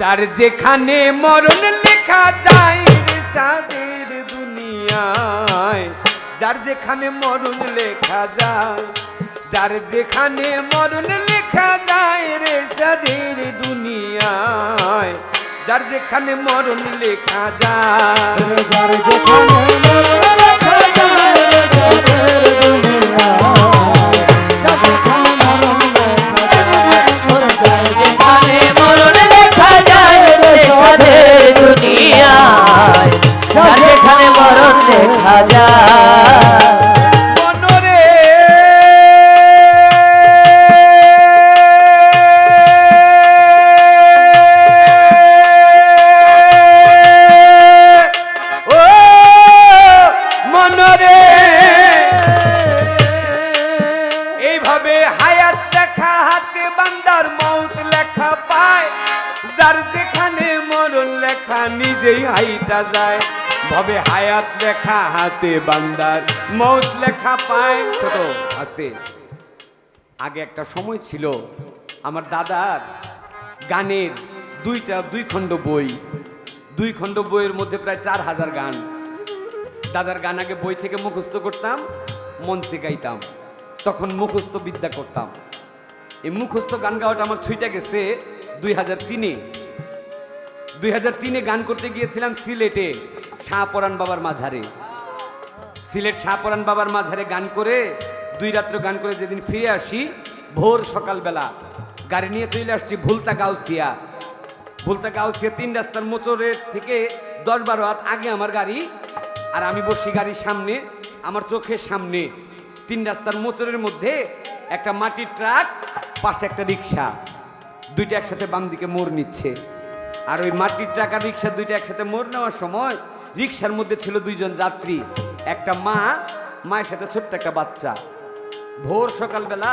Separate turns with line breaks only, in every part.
যার যেখানে মরণ লেখা যায় রে দুনিয়ায় যার যেখানে মরণ লেখা যায় যার যেখানে মরণ লেখা যায় রে সাদের দুনিয়ায় যার যেখানে মরণ লেখা যায়।
যার যেখানে লেখা যায় রে দুনিয়ায়, যেখানে মরণ দেখা যায়।
হাতে বান্দার মৌত লেখা পায়। ছোট আস্তে আগে একটা সময় ছিল, আমার দাদার গানের দুইটা, দুই খণ্ড বই। দুই খণ্ড বইয়ের মধ্যে প্রায় চার হাজার গান। দাদার গান আগে বই থেকে মুখস্থ করতাম, মঞ্চে গাইতাম। তখন মুখস্থ বিদ্যা করতাম। এই মুখস্থ গান গাওয়াটা আমার ছুইটা গেছে দুই হাজার তিনে। দুই হাজার তিনে গান করতে গিয়েছিলাম সিলেটে শাহপরান বাবার মাঝারে। সিলেট শাহপরান বাবার মাঝারে গান করে, দুই রাত্র গান করে যেদিন ফিরে আসি, ভোর সকালবেলা গাড়ি নিয়ে চলে আসছি ভুলতা গাউসিয়া। ভুলতা গাউসিয়া তিন রাস্তার মোচরের থেকে দশ বারো হাত আগে আমার গাড়ি আর আমি বসি গাড়ির সামনে, আমার চোখের সামনে। তিন রাস্তার মোচরের মধ্যে একটা মাটির ট্রাক, পাশে একটা রিক্সা। দুইটা একসাথে বাম দিকে মোড় নিচ্ছে। আর ওই মাটির ট্রাক আর রিক্সা দুইটা একসাথে মোড় নেওয়ার সময় রিক্সার মধ্যে ছিল দুইজন যাত্রী। একটা মা, মায়ের সাথে ছোট্ট একটা বাচ্চা। ভোর সকালবেলা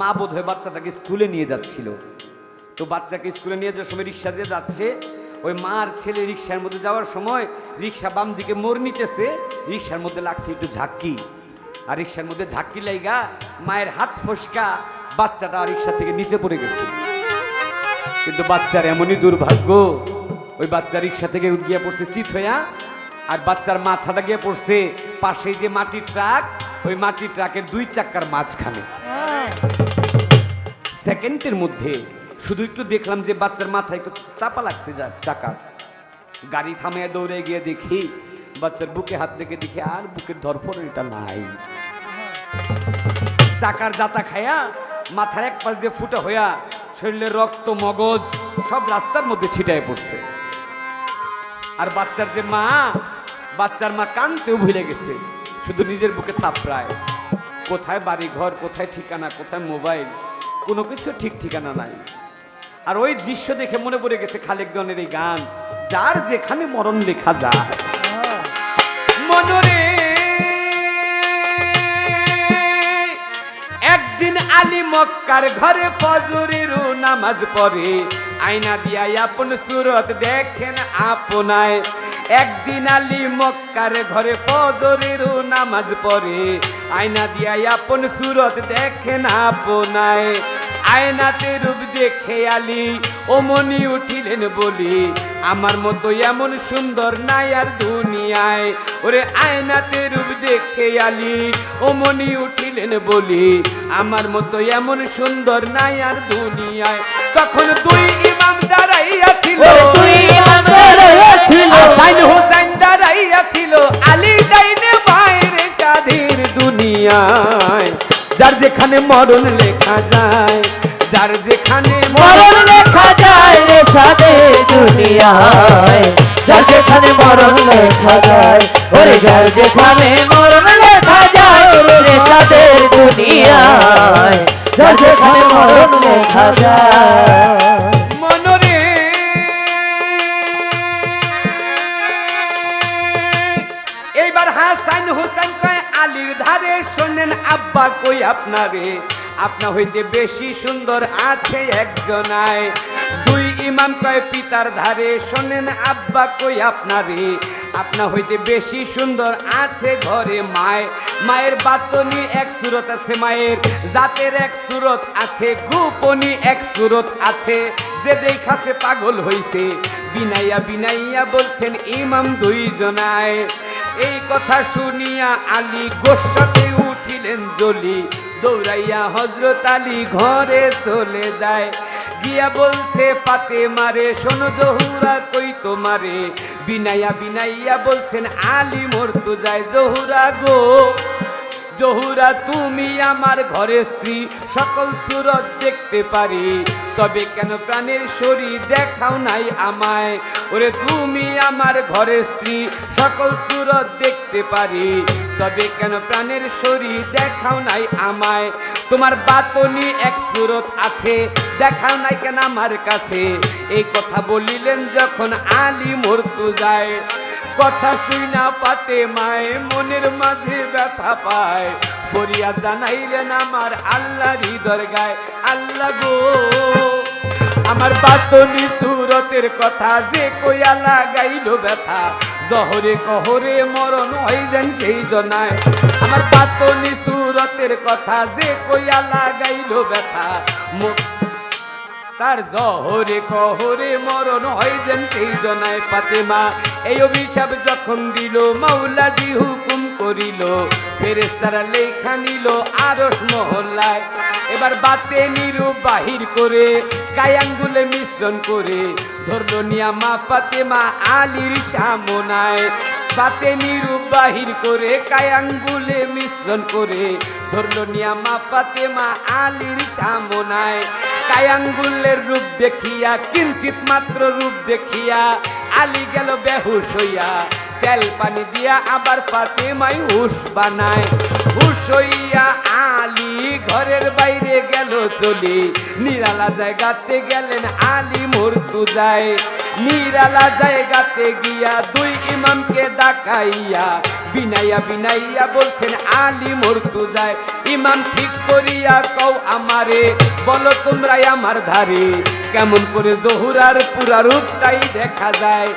মা বোধ হয়ে বাচ্চাটাকে স্কুলে নিয়ে যাচ্ছিল। তো বাচ্চাকে স্কুলে নিয়ে যাওয়ার সময় রিক্সা দিয়ে যাচ্ছে। ওই মার ছেলে রিক্সার মধ্যে যাওয়ার সময় রিক্সা বাম দিকে মোড় নিতেছে, রিক্সার মধ্যে লাগছে একটু ঝাক্কি আর রিক্সার মধ্যে ঝাক্কি লাইগা মায়ের হাত ফসকা, বাচ্চাটা রিক্সা থেকে নিচে পড়ে গেছে। কিন্তু বাচ্চার এমনই দুর্ভাগ্য, ওই বাচ্চা রিক্সা থেকে গিয়ে পড়ছে চিত হইয়া, আর বাচ্চার মাথাটা গিয়ে পড়ছে পাশে যে মাটির ট্রাক ওই মাটির ট্রাকের দুই চাক্কার মাঝখানে। সেকেন্ডের মধ্যে শুধু একটু দেখলাম যে বাচ্চার মাথায় একটু চাপা লাগছে যা চাকা। গাড়ি থামিয়ে দৌড়ে গিয়ে দেখি বাচ্চার বুকে হাত রেখে দেখি আর বুকের ধরফর এটা নাই। চাকার জাতা খায়া মাথার এক পাশ দিয়ে ফুটা হইয়া শরীরের রক্ত মগজ সব রাস্তার মধ্যে ছিটায় পড়ছে। আর বাচ্চার যে মা বাচ্চার মা কানতেও ভুলে গেছে। শুধু নিজের বুকে থাপড়ায়। কোথায় বাড়ি ঘর কোথায় ঠিকানা, কোথায় মোবাইল, কোনো কিছু ঠিক ঠিকানা নাই। আর ওই দৃশ্য দেখে মনে পড়ে গেছে খালেক দনের এই গান, যার যেখানে মরণ লেখা যায়। মনরে, একদিন আলী মক্কার ঘরে ফজরের নামাজ পড়ে। আয়না দিয়া আপন সুরত দেখেন আপনায়। একদিন আলী মক্কার ঘরে ফজরের নামাজ পড়ে। আয়না দিয়া আপন সুরত দেখে না আপনায়। আয়নাতে রূপ দেখে আলী ওমনি উঠিলেন বলি, আমার মতো এমন সুন্দর নাই আর দুনিয়ায়। ওরে আয়নাতে রূপ দেখে আলী ওমনি উঠিলেন বলি, আমার মতো এমন সুন্দর নাই আর দুনিয়ায়। তখন দুই ইমাম দাঁড়াইয়া ছিল।
তুই আমার ছিল
হাসান দাঁড়াইয়া ছিল, আলী ডাইনে বাইরে কাদের দুনিয়ায়। যার যেখানে মরণ লেখা যায়, যার যেখানে
মরণ লেখা যায় রে সাধের দুনিয়ায়। যার যেখানে মরণ লেখা যায়, ওরে যার যেখানে মরণ লেখা যায় রে সাধের দুনিয়ায়। যার যেখানে মরণ লেখা যায়।
আব্বা কই আপনারে? আপনা হইতে বেশি সুন্দর আছে একজনায়। দুই ইমাম কয় পিতার ধারে, শোনেন আব্বা কই আপনারে? আপনা হইতে বেশি সুন্দর আছে ঘরে মায়। মায়ের বাতনি এক সুরত আছে মায়ের, জাতের এক সুরত আছে গোপনী এক সুরত আছে। যে দেখাছে পাগল হইছে, বিনাইয়া বিনাইয়া বলছেন ইমাম দুই জনায় এই কথা শুনিয়া আলী গোসাতে উঠিলেন জলি, দৌড়াইয়া হজরত আলী ঘরে চলে যায়। গিয়া বলছে পাতে মারে শোনো জহুরা কই তোমারে? বিনাইয়া বিনাইয়া বলছেন, আলী মরতু যায় জহুরা গো। জহুরা, তুমি আমার ঘরে স্ত্রী, সকল সুরত দেখতে পারি। তবে কেন প্রাণের শরীর দেখাও নাই আমায়? ওরে, তুমি আমার ঘরে স্ত্রী, সকল সুরত দেখতে পারি। তবে কেন প্রাণের শরীর দেখাও নাই আমায়? তোমার বাতনি এক সুরত আছে, দেখাও নাই কেন আমার কাছে? এই কথা বলিলেন যখন আলী মরতু যায়। কথা শুই না পাতে মায়, মনের মাঝে ব্যথা পায়। ফরিয়া জানাইলেন আমার আল্লাহ হৃদয় গায় আল্লাহ গো, আমার বাতনি সুরতের কথা যে কইয়া লাগাইল ব্যথা। জহরে কহরে মরণ হইলেন সেই জনায়। আমার পাতনি সুরতের কথা যে কইয়া লাগাইল ব্যথা। তার জহরে কহরে মরণ হই যেন সেই জনায় পাতেমা এই অভিশাপ যখন দিল, মাওলাজি হুকুম করিল। ফেরেস্তারা লেখা নিল আরস মহল্লায়। এবার বাতে নিরু বাহির করে, কায়াঙ্গুলে মিশ্রণ করে ধরল নিয়া মা পাতেমা আলীর সামনায়। বাতে নিরু বাহির করে, কায়াঙ্গুলে মিশ্রণ করে ধরল নিয়া মা পাতেমা আলীর সামনায়। কায়াঙ্গুলের রূপ দেখিয়া, কিঞ্চিত মাত্র রূপ দেখিয়া আলী গেল বেহুশ হইয়া তেল পানি দিয়া আবার পাতেমাই হুশ বানায়। হুশ হইয়া আলী ঘরের বাইরে গেল চলে। নিরালা জায়গাতে গেলেন আলী মরতু যায়। নিরালা জায়গাতে গিয়া দুই ইমামকে ডাকাইয়া বিনাইয়া বিনাইয়া বলছেন, আলী মরতু যায়। ইমাম ঠিক করিয়া কও আমারে, বলো তোমরাই আমার ধারে। কেমন করে জহুরার পুরা রূপটাই দেখা যায়।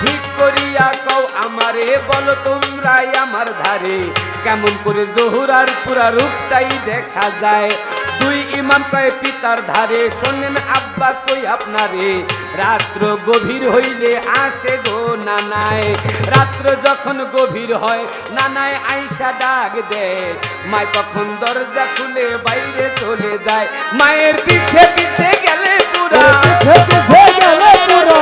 ঠিক করিয়া কও, আমারে বলো তোমরাই আমার ধারে। কেমন করে জহুরার পুরা রূপটাই দেখা যায়। দুই ইমাম কয়, পিতার ধারে, শোনেন আব্বা কই আপনারে। রাত্র গভীর হইলে আসে গো নানায়। রাত্র যখন গভীর হয়, নানায় আইসা ডাক দেয়। মায় তখন দরজা খুলে বাইরে চলে যায়। মায়ের পিছে পিছে গেলে পুরা।
পিছে পিছে গেলে পুরা।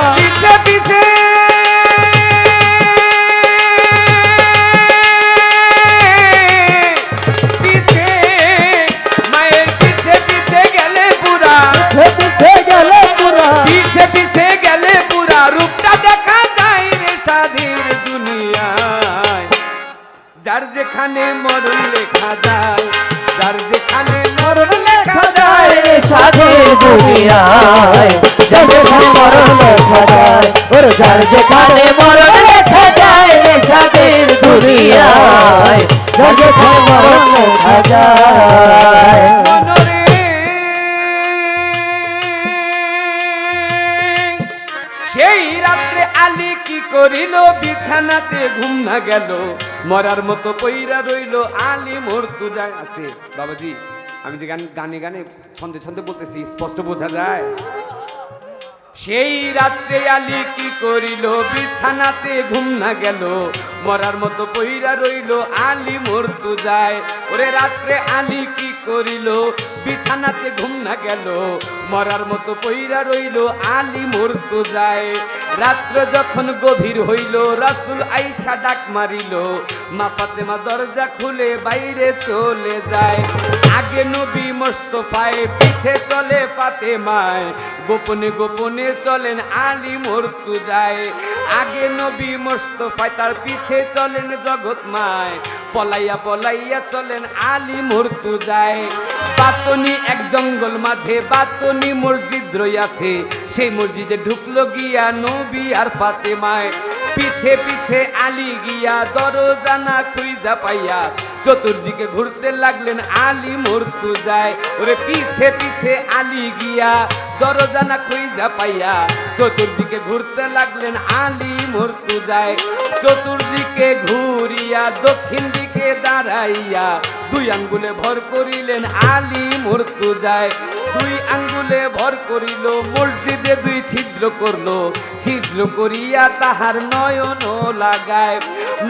সেই রাত্রে আলী কি করিল? বিছানাতে ঘুম না গেল। মরার মতো পইরা রইল আলী মরতু যায় আস্তে। বাবাজি আমি যে গান গানে গানে ছন্দে ছন্দে বলতেছি স্পষ্ট বোঝা যায়। সেই রাত্রে আলী কি করিল? বিছানাতে ঘুম না গেল। মরার মতো পইরা রইল আলী মরতু যায় ওরে রাত্রে আলী কি করিল? বিছানাতে ঘুম না গেল। মরার মতো পইরা রইল আলী মরতু যায় রাত্র যখন গভীর হইল, রাসুল আইসা ডাক মারিল, মা ফাতেমা দরজা খুলে বাইরে চলে যায়। আগে নবী মোস্তফায়, পিছে চলে ফাতেমায়। গোপনে গোপনে চলেন আলী মরতু যায়। আগে নবী মোস্তফায়, তার পিছে চলেন জগৎ মায়। পলাইয়া পলাইয়া চলেন আলী মরতু যায়। বাতনি এক জঙ্গল মাঝে, বাতনি মসজিদ রইয়াছে। সেই মসজিদে ঢুকলো গিয়া নবী আর ফাতেমায়। পিছে পিছে আলী গিয়া দরজানা খুইজা পাইয়া চতুর্দিকে ঘুরতে লাগলেন আলী মরতু যায়। ওরে পিছে পিছে আলী গিয়া দরজানা খুইজা পাইয়া চতুর্দিকে ঘুরতে লাগলেন আলী মর্তু যায় চতুর্দিকে ঘুরিয়া দক্ষিণ দিকে দাঁড়াইয়া দুই আঙ্গুলে ভর করিলেন আলী মর্তু যায় দুই আঙ্গুলে ভর করিল, মসজিদে দুই ছিদ্র করল। ছিদ্র করিয়া তাহার নয়ন লাগায়।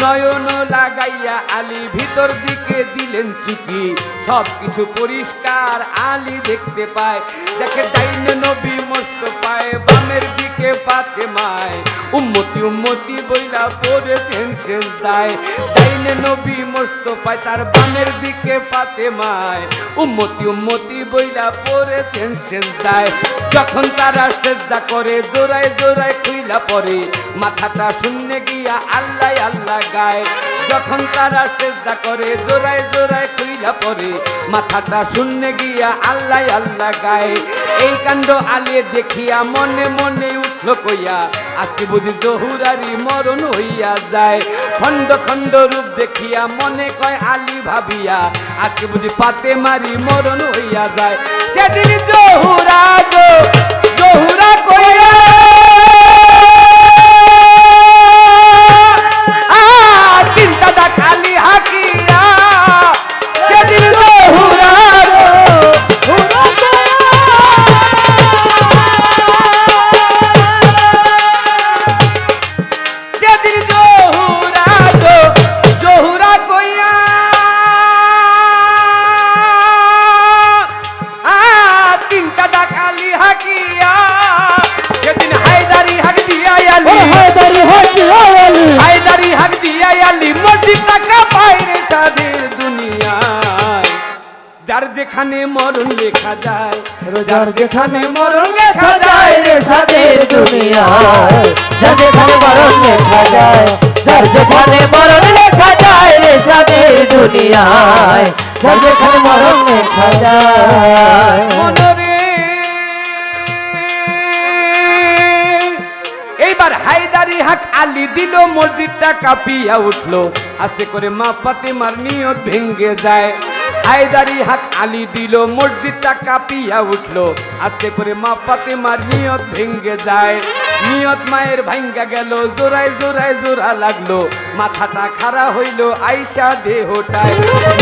নয়ন লাগাইয়া আলী ভিতর দিকে দিলেন চুকি। সব কিছু পরিষ্কার আলী দেখতে পায়। দেখে ডাইনে নবী মস্ত পায়, বামের দিকে পাতে মায় উম্মতি উম্মতি বইলা পড়েছেন শেষ দায় ডাইনে নবী মস্ত পায়, তার বামের দিকে পাতে মায় উম্মতি উম্মতি বইলা পড়েছেন শেষ দায় যখন তারা সেজদা করে, জোড়ায় জোড়ায় খুইলা পরে, মাথাটা শূন্য গিয়া আল্লাহ আল্লাহ গায়। যখন তারা সেজদা করে, জোড়ায় জোড়ায় খুইলা পরে, মাথাটা শূন্য গিয়া আল্লাহ আল্লাহ গায়। এই কাণ্ড আলিয়ে দেখিয়া মনে মনে উঠল কইয়া, আজকে বুঝি জহুরারি মরণ হইয়া যায়। খণ্ড খণ্ড রূপ দেখিয়া মনে কয় আলী ভাবিয়া, আজকে বুঝি পাতে মারি মরণ হইয়া যায়। সেদিন জহুরা জহুরা কইয়া যেখানে মরণ লেখা যায় যার যেখানে মরণ লেখা যায় রে
সাদের দুনিয়ায় যেখানে মরণ লেখা যায় যার যেখানে মরণ লেখা যায় রে সাদের দুনিয়ায়। যার যেখানে মরণ লেখা যায়।
এইবার হায়দারি হাক আলী দিল মসজিদটা কাঁপিয়া উঠল। আস্তে করে মা ফাতেমার নিয়ত ভেঙ্গে যায়। হায়দারি হাক আলী দিল, মসজিদটা কাঁপিয়া উঠল। আস্তে করে মা ফাতেমার নিয়ত ভেঙ্গে যায়। নিয়ত মায়ের ভাঙ্গা গেল, জোড়ায় জোড়ায় জোড়া লাগল। মাথাটা খাড়া হইল, আইসা দেহটায়।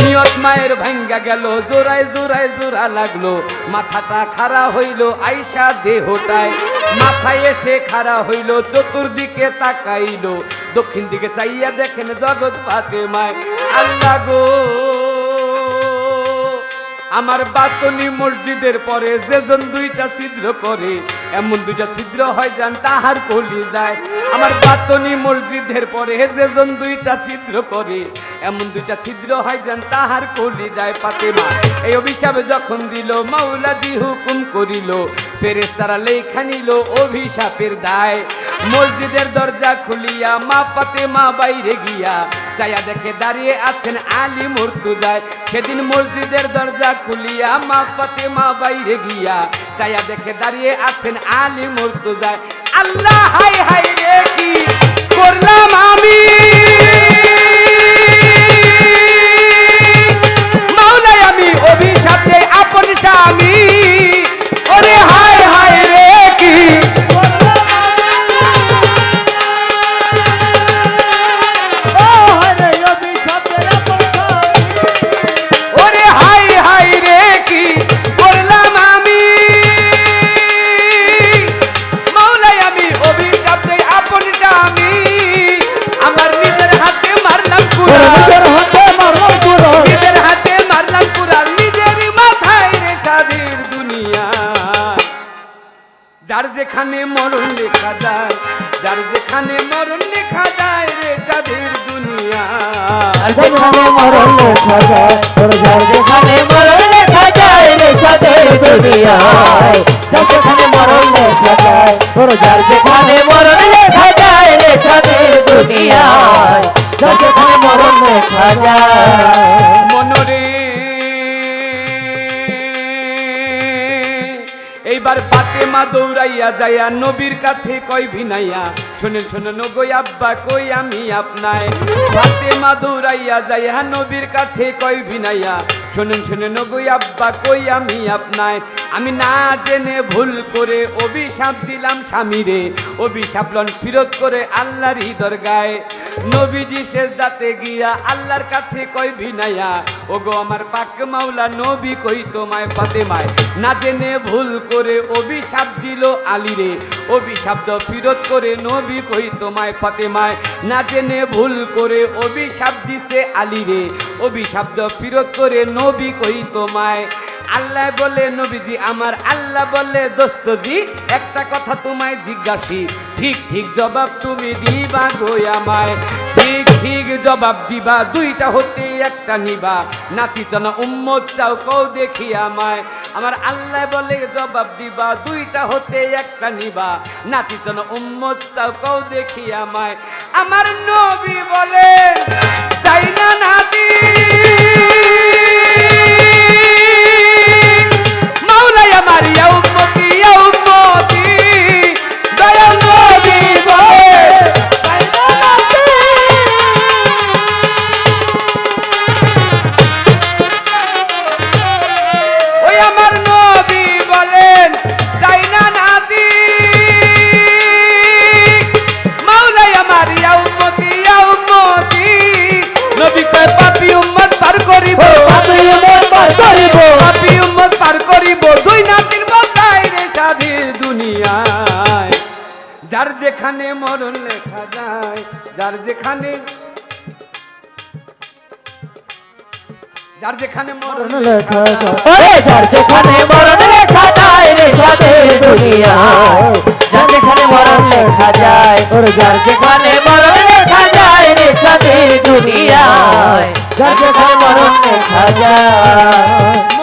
নিয়ত মায়ের ভাঙ্গা গেল, জোড়ায় জোড়ায় জোড়া লাগল। মাথাটা খাড়া হইল, আইসা দেহটায়। মাথায় এসে খাড়া হইল, চতুর্দিকে তাকাইলো। দক্ষিণ দিকে চাইয়া দেখেন জগৎ পাতে মায় আল্লাহ গো! আমার বাতনি মসজিদের পরে যেজন দুইটা ছিদ্র করে, এমন দুইটা ছিদ্র হয় যান তাহার কলি যায়। আমার বাতনি মসজিদের পরে যেজন দুইটা ছিদ্র করে, এমন দুইটা ছিদ্র হয় যান তাহার কলি যায়। পাতেমা এই অভিশাপ যখন দিল, মাওলাজি হুকুম করিল পেরেস তারা লেখা নিল অভিশাপের দায়। মসজিদের দরজা খুলিয়া মা পাতে মা বাইরে গিয়া চায়া দেখে দাঁড়িয়ে আছেন আলী মর্তু যায় সেদিন মসজিদের দরজা খুলিয়া মা পাতে মা বাইরে গিয়া চাইয়া দেখে দাঁড়িয়ে আছেন আলী যায় আল্লাহ হাই হাই রে, কি করলাম? যেখানে মরণ লেখা যায়, যার যেখানে মরণ লেখা যায় রে স্বাধীর দুনিয়া।
যেখানে মরণ লেখা যায়, যার যেখানে মরণ লেখা যায় রে সাদের দুনিয়ায় যার যেখানে মরণ লেখা যায় তোর যার যেখানে মরণ লেখা যায় রে সাদের দুনিয়ায় যার যেখানে মরণ লেখা যায়।
এইবার ফাতেমা দৌড়াইয়া যাইয়া নবীর কাছে কই ভিনাইয়া, শোনেন শোনেন গই আব্বা, কই আমি আপনায়? ফাতেমা দৌড়াইয়া যাইয়া নবীর কাছে কই ভিনাইয়া, শোনেন, শুনেন নগই আব্বা, কই আমি আপনায়? আমি না জেনে ভুল করে অভিশাপ দিলাম স্বামীরে। অভিশাপ লন ফিরত করে আল্লাহর দরগায় নবীজি শেষ দাতে গিয়া আল্লাহর কাছে কই বিনায়া ওগো আমার পাক মাওলা, নবী কই তোমায় ফাতেমায়? না জেনে ভুল করে অভিশাপ দিল আলীরে অভিশাপ দাও ফিরত করে নবী কই তোমায় ফাতেমায়? না জেনে ভুল করে অভিশাপ দিছে আলীরে অভিশাপ দাও ফিরত করে নবী কই তোমায়? আল্লাহ বলে, নবীজি আমার আল্লাহ বলে, দোস্তজি, একটা কথা তোমায় জিজ্ঞাসি। ঠিক ঠিক জবাব তুমি দিবা গো আমায়। ঠিক ঠিক জবাব দিবা, দুইটা হতে একটা নিবা। নাতি চনা উম্মত, চাও কও দেখি আমায়। আমার আল্লাহ বলে জবাব দিবা, দুইটা হতে একটা নিবা। নাতি চনা উম্মত, চাও কও দেখি আমায়। আমার নবী বলে, চাই না নাতি yo যেখানে মরণ লেখা যায় যার যেখানে যার যেখানে মরণ লেখা যায়।
যার যেখানে মরণ লেখা যায় রে সাদের দুনিয়ায়। যার যেখানে মরণ লেখা যায় ওরে যার যেখানে মরণ লেখা যায় রে সাদের দুনিয়ায়। যার যেখানে মরণ লেখা যায়।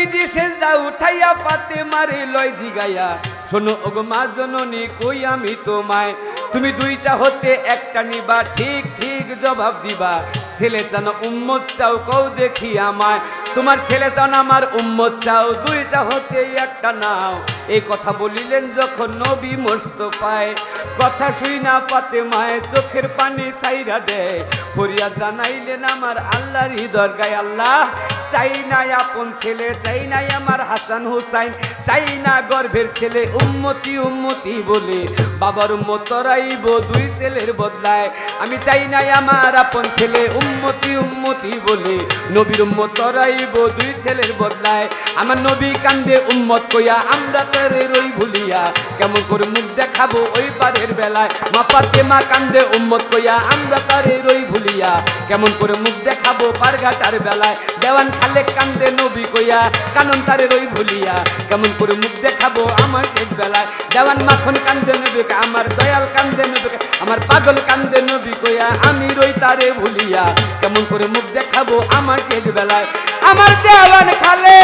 নবীজি সেজদা উঠাইয়া পাতে মারে লয় জিগাইয়া, শোনো ওগো মা জননী, কই আমি তোমায়? তুমি দুইটা হতে একটা নিবা, ঠিক ঠিক জবাব দিবা। ছেলে চান উম্মত চাও, কও দেখি আমায়। তোমার ছেলে চান আমার উম্মত চাও, দুইটা হতে একটা নাও। এই কথা বলিলেন যখন নবী মোস্তফায়। কথা শুই না পাতে মায় চোখের পানি ছাইরা দেয়। ফরিয়াদ জানাইলেন, আমার আল্লাহর দরগায় আল্লাহ চাই না আপন ছেলে, চাই নাই আমার হাসান হুসাইন, চাই না গর্ভের ছেলে, উম্মতি উম্মতি বলে। বাবার মতরাইব দুই ছেলের বদলায়। আমি চাই নাই আমার আপন ছেলে, উম্মতি উম্মতি বলে। নবীর মতরাইব দুই ছেলের বদলায়। আমার নবী কান্দে উম্মত কইয়া, আমরা তারে রই ভুলিয়া, কেমন করে মুখ দেখাবো ওই পারের বেলায়? মা পাতে মা কান্দে উম্মত কইয়া, আমরা তারে রই ভুলিয়া, কেমন করে মুখ দেখাবো পারঘাটার বেলায়? দেওয়ান খালে কান্দে নবী কইয়া, কানন তারে রই ভুলিয়া, কেমন করে মুখ দেখাবো আমার শেষ বেলায়? দেওয়ান মাখন কান্দে নবী আমার দয়াল কান্দে নবী আমার পাগল কান্দে নবী কইয়া, আমি রই তারে ভুলিয়া, কেমন করে মুখ দেখাবো আমার শেষ বেলায়? আমার দেওয়ান খালে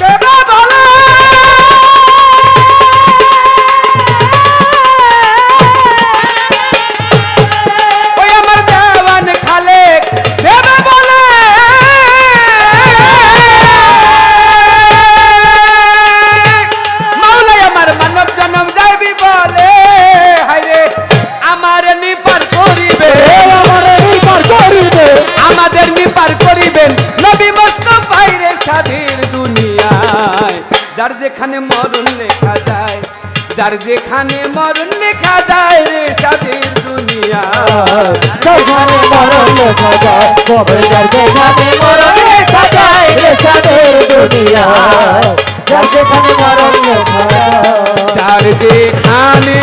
দেবা যার যেখানে মরণ লেখা যায় যার যেখানে মরণ লেখা যায় রে স্বাধীন দুনিয়া।
যেখানে মরণ লেখা যায় কবে যার যেখানে
মরণ লেখা যায় রে সাদের দুনিয়া। যার যেখানে মরণ লেখা যায়।
যার যেখানে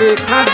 লেখা